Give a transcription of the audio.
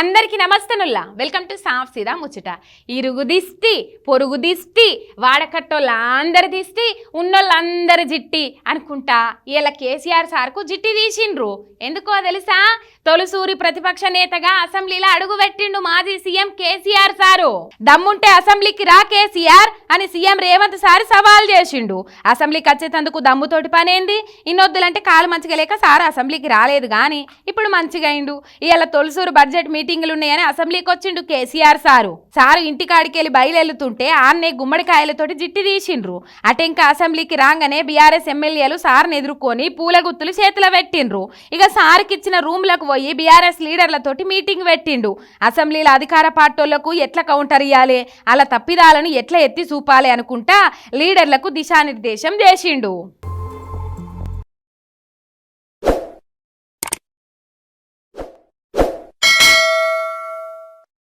అందరికీ నమస్తనుల్లా. Welcome to సాఫ్ సీదా ముచ్చట. ఇరుగు దిష్టి పొరుగు దిష్టి వాడకట్టోళ్ళందరి దిష్టి ఉన్నోళ్ళందరి జిట్టి అనుకుంటా ఇలా కేసీఆర్ సార్కు జిట్టి తీసిండ్రు. ఎందుకో తెలుసా? తొలిసూరి ప్రతిపక్ష నేతగా అసెంబ్లీలో అడుగు పెట్టిండు మాజీ సీఎం కేసీఆర్ సారు. దమ్ముంటే అసెంబ్లీకి రా కేసీఆర్ అని సీఎం రేవంత్ సార్ సవాల్ చేసిండు. అసెంబ్లీకి వచ్చేటందుకు దమ్ముతోటి పనేంది? ఇన్నొద్దులంటే కాలు మంచిగా లేక సారు అసెంబ్లీకి రాలేదు కానీ ఇప్పుడు మంచిగా అయిండు ఇవాళ తొలిసూరు బడ్జెట్ మీటింగులు ఉన్నాయని అసెంబ్లీకి వచ్చిండు కేసీఆర్ సారు. సారు ఇంటికాడికి వెళ్ళి బయలుతుంటే ఆన్నే గుమ్మడికాయలతోటి జిట్టి తీసిండ్రు. అటెంక అసెంబ్లీకి రాగానే బీఆర్ఎస్ ఎమ్మెల్యేలు సార్ని ఎదుర్కొని పూలగుత్తులు చేతుల చేతిలో పెట్టిండ్రు. ఇక సార్కి ఇచ్చిన రూమ్లకు పోయి బీఆర్ఎస్ లీడర్లతోటి మీటింగ్ పెట్టిండు. అసెంబ్లీలో అధికార పార్టీలకు ఎట్లా కౌంటర్ ఇయ్యాలి? అలా తప్పిదాలను ఎట్లా ఎత్తి చూపాలి అనుకుంటా లీడర్లకు దిశానిర్దేశం చేసిండు.